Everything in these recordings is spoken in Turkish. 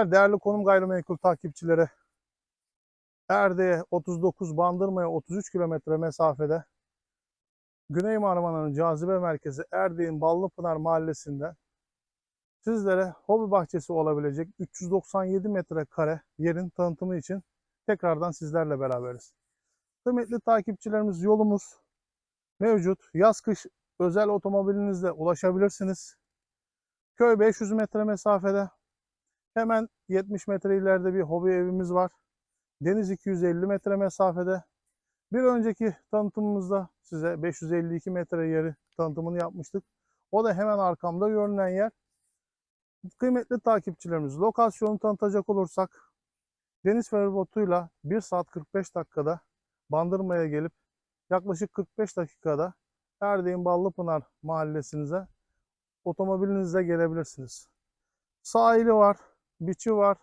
izleyiciler, değerli konum gayrimenkul takipçileri. Erde'ye 39, Bandırma'ya 33 kilometre mesafede Güney Marmara'nın cazibe merkezi Erdek'in Ballıpınar mahallesinde sizlere hobi bahçesi olabilecek 397 metrekare yerin tanıtımı için tekrardan sizlerle beraberiz. Kıymetli takipçilerimiz yolumuz mevcut. Yaz kış özel otomobilinizle ulaşabilirsiniz. Köy 500 metre mesafede. Hemen 70 metre ileride bir hobi evimiz var. Deniz 250 metre mesafede. Bir önceki tanıtımımızda size 552 metre yeri tanıtımını yapmıştık. O da hemen arkamda görünen yer. Kıymetli takipçilerimiz lokasyonu tanıtacak olursak deniz feribotuyla 1 saat 45 dakikada Bandırma'ya gelip yaklaşık 45 dakikada Erdek'in Ballıpınar mahallesinize otomobilinizle gelebilirsiniz. Sahili var, biçi var,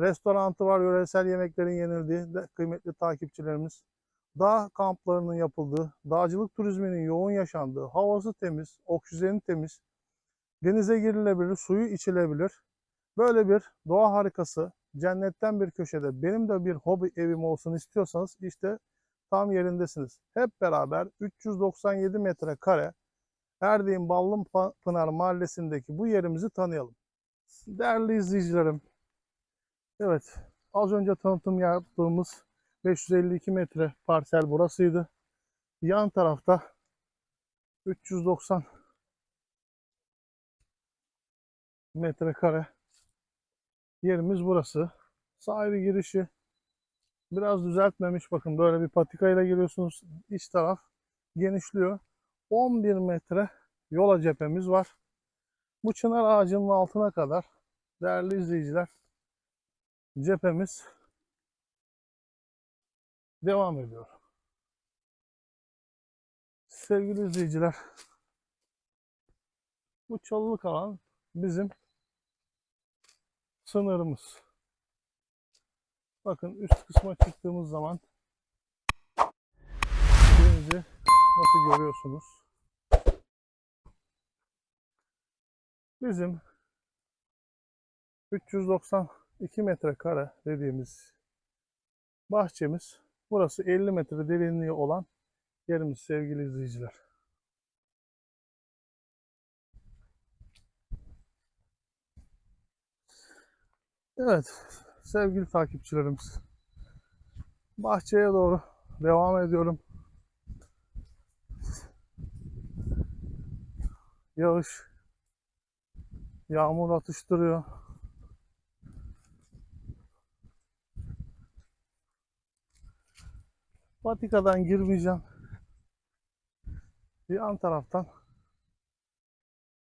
restorantı var, yöresel yemeklerin yenildiği kıymetli takipçilerimiz. Dağ kamplarının yapıldığı, dağcılık turizminin yoğun yaşandığı, havası temiz, oksijeni temiz, denize girilebilir, suyu içilebilir. Böyle bir doğa harikası, cennetten bir köşede benim de bir hobi evim olsun istiyorsanız işte tam yerindesiniz. Hep beraber 397 metrekare Erdek'in Ballıpınar mahallesindeki bu yerimizi tanıyalım. Değerli izleyicilerim, evet az önce tanıtım yaptığımız 552 metre parsel burasıydı. Yan tarafta 390 metrekare yerimiz burası. Sahili girişi biraz düzeltmemiş. Bakın böyle bir patikayla giriyorsunuz. İç taraf genişliyor. 11 metre yola cephemiz var. Bu çınar ağacının altına kadar değerli izleyiciler cephemiz devam ediyor. Sevgili izleyiciler bu çalılık alan bizim sınırımız. Bakın üst kısma çıktığımız zaman denizi nasıl görüyorsunuz? Bizim 392 metrekare dediğimiz bahçemiz burası 50 metre derinliği olan yerimiz sevgili izleyiciler. Evet sevgili takipçilerimiz bahçeye doğru devam ediyorum. Yağış yağmur atıştırıyor. Patikadan girmeyeceğim. Bir yan taraftan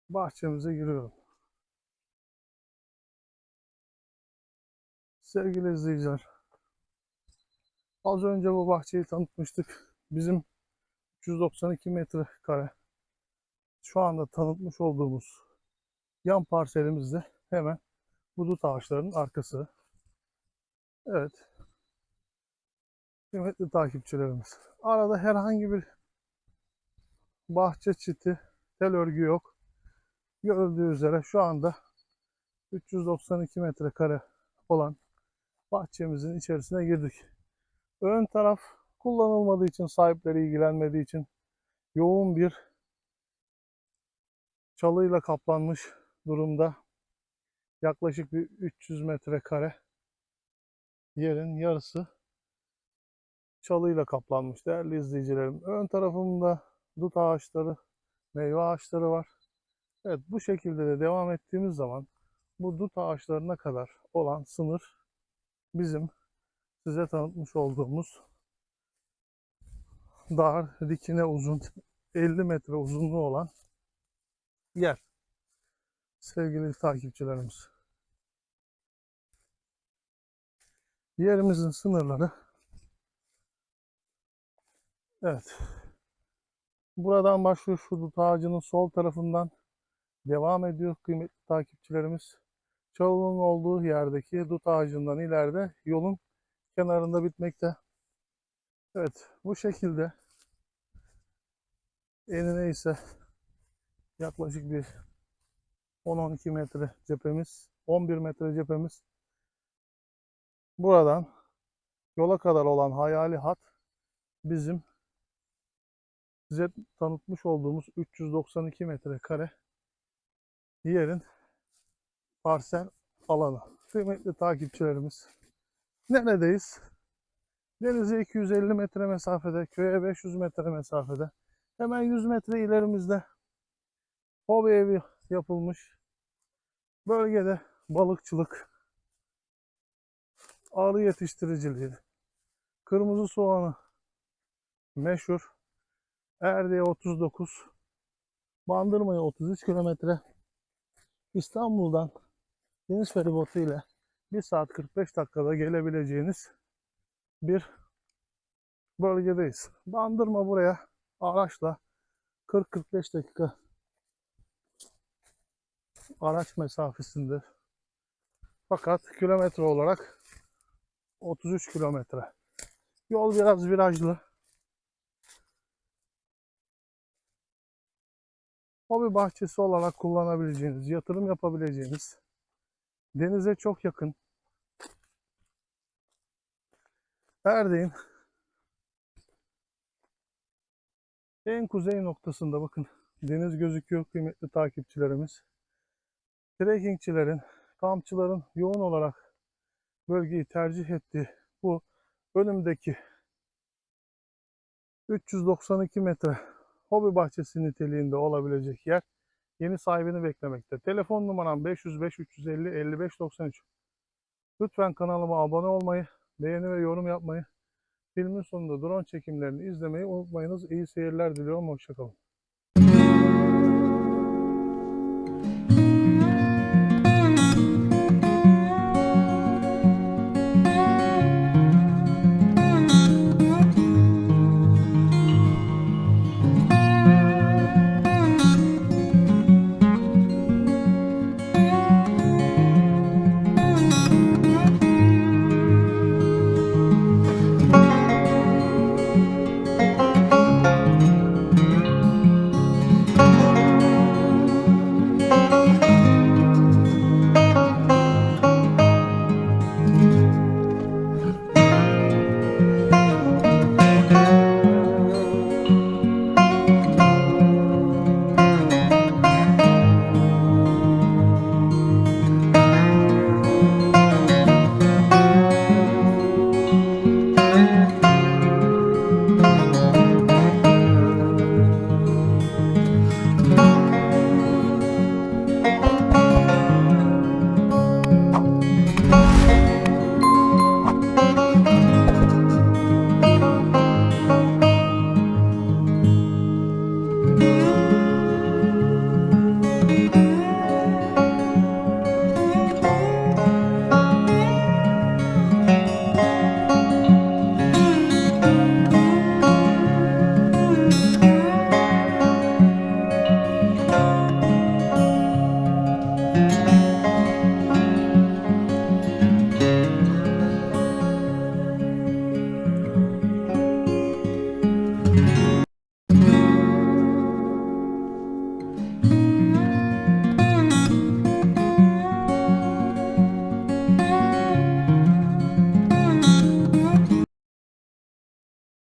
bahçemize giriyorum. Sevgili izleyiciler, az önce bu bahçeyi tanıtmıştık. Bizim 392 metrekare şu anda tanıtmış olduğumuz yan parselimizde hemen bu dut ağaçlarının arkası. Evet. Kıymetli takipçilerimiz. Arada herhangi bir bahçe çiti, tel örgü yok. Görüldüğü üzere şu anda 392 metrekare olan bahçemizin içerisine girdik. Ön taraf kullanılmadığı için, sahipleri ilgilenmediği için yoğun bir çalıyla kaplanmış durumda. Yaklaşık bir 300 metrekare yerin yarısı çalıyla kaplanmış değerli izleyicilerim. Ön tarafımda dut ağaçları, meyve ağaçları var. Evet bu şekilde de devam ettiğimiz zaman bu dut ağaçlarına kadar olan sınır bizim size tanıtmış olduğumuz dar, dikine uzun, 50 metre uzunluğu olan yer. Sevgili takipçilerimiz. Yerimizin sınırları Evet. Buradan başlıyor şu dut ağacının sol tarafından devam ediyor kıymetli takipçilerimiz. Çalının olduğu yerdeki dut ağacından ileride yolun kenarında bitmekte. Evet bu şekilde enine ise yaklaşık bir 10-12 metre cephemiz 11 metre cephemiz. Buradan yola kadar olan hayali hat bizim size tanıtmış olduğumuz 392 metrekare yerin parsel alanı. Kıymetli takipçilerimiz neredeyiz? Denize 250 metre mesafede, köye 500 metre mesafede. Hemen 100 metre ilerimizde hobi evi yapılmış. Bölgede balıkçılık, arı yetiştiriciliği, kırmızı soğanı meşhur. Erdiye 39, Bandırma'ya 33 kilometre, İstanbul'dan deniz feribotu ile 1 saat 45 dakikada gelebileceğiniz bir bölgedeyiz. Bandırma buraya araçla 40-45 dakika araç mesafesinde. Fakat kilometre olarak 33 kilometre. Yol biraz virajlı. Hobi bahçesi olarak kullanabileceğiniz, yatırım yapabileceğiniz, denize çok yakın. Erdek'in en kuzey noktasında bakın deniz gözüküyor kıymetli takipçilerimiz. Trekkingçilerin, kampçıların yoğun olarak bölgeyi tercih ettiği bu önümdeki 392 metre hobi bahçesi niteliğinde olabilecek yer yeni sahibini beklemekte. Telefon numaram 505 350 55 93. Lütfen kanalıma abone olmayı, beğeni ve yorum yapmayı, filmin sonunda drone çekimlerini izlemeyi unutmayınız. İyi seyirler diliyorum. Hoşçakalın.